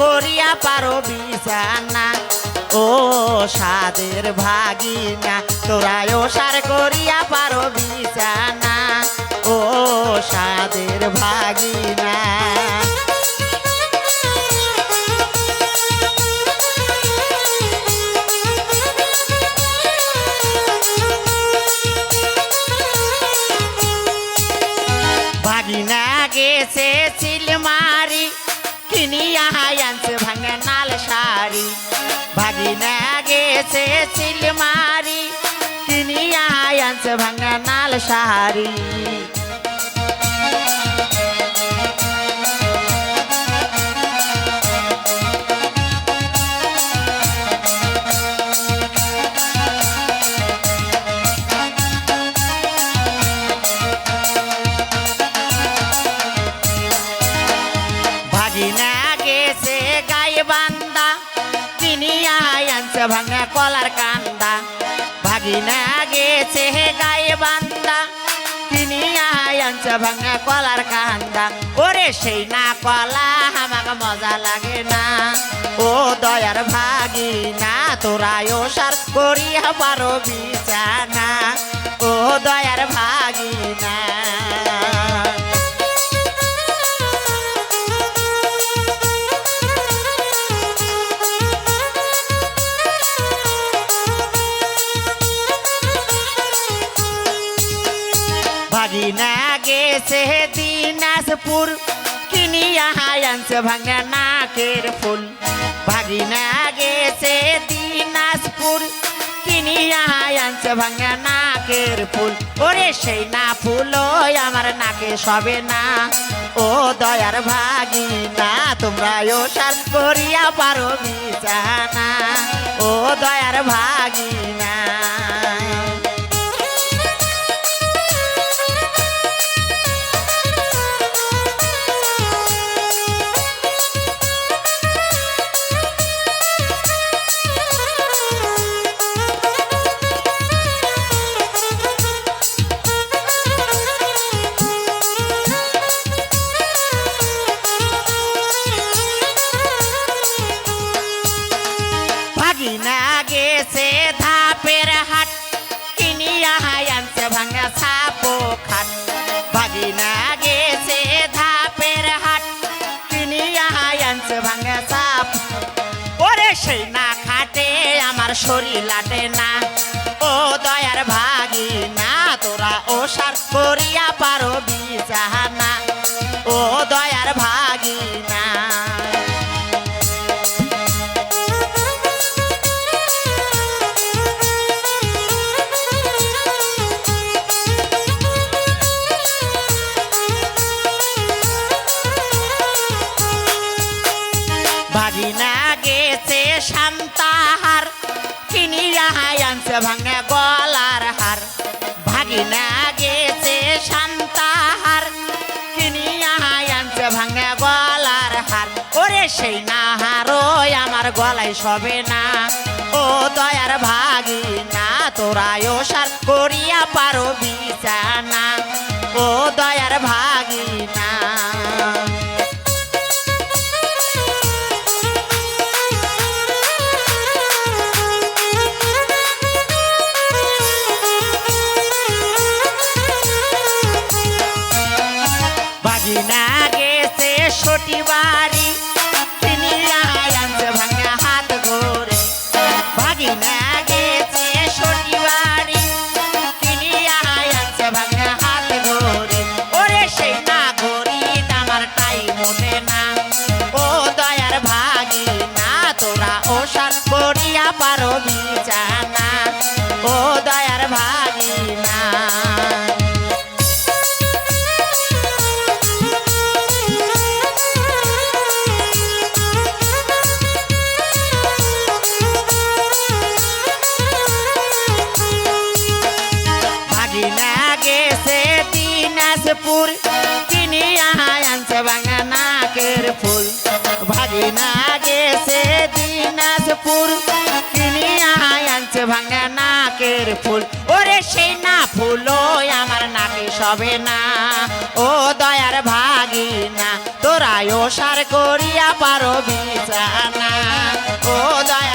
করিয়া পারো বিছানা। ও সাদের ভাগিনা তোরা ও সার করিয়া পারো বিছানা। ও সাদের ভাগিনা। ভাগিনা গেছে চিলমারি কিনিয়া গেছে চিলমারি কিনিয়া আনছে ভাঙা নাল শাড়ি ভাঙা কলার কান্দা, ভাগিনা গেছে হে গায়ে বান্দা। কিনিয়া আনছে ভাঙা কলার কান্দা। ওরে সেই না কলা, আমাকে মজা লাগে না। ও দয়ার ভাগিনা তোরা ও সার করিয়া পারো বিছানা। ও দয়ার ভাগিনা। ভাগিনা গেছে দিনাজপুর কিনিয়া আনছে ভাঙা নাকের ফুল ভাগিনা গেছে দিনাজপুর কিনিয়া আনছে ভাঙা নাকের ফুল ওরে সেই না ফুল আমার নাকে সবে না ও দয়ার ভাগিনা তোমরা ও সার করিয়া পারো বিছানা ও দয়ার ভাগিনা ওরে সেই না আমার শরীর লাটে না। ও দয়ার ভাগিনা, তোরা ও সার, করিয়া পারো বিজাহানা কিনিয়া আনছে ভাঙা গলার হার। ভাগিনা গেছে শান্তাহার কিনিয়া আনছে ভাঙা গলার হার। ওরে সেই না হারো আমার গলায় সবে না। ও দয়ার ভাগিনা তোরা ও সার করিয়া পারো বিছানা। ও দয়ার ভাগিনা ফুল। কিনিয়া আনছে ফুল। ভাগিনা গেছে দিনাজপুর। আনছে ফুল। ওরে সেই না ফুল আমার নাকি সবে না। ও দয়ার ভাগিনা তোরাও সার করিয়া পারো বিছানা ও দয়া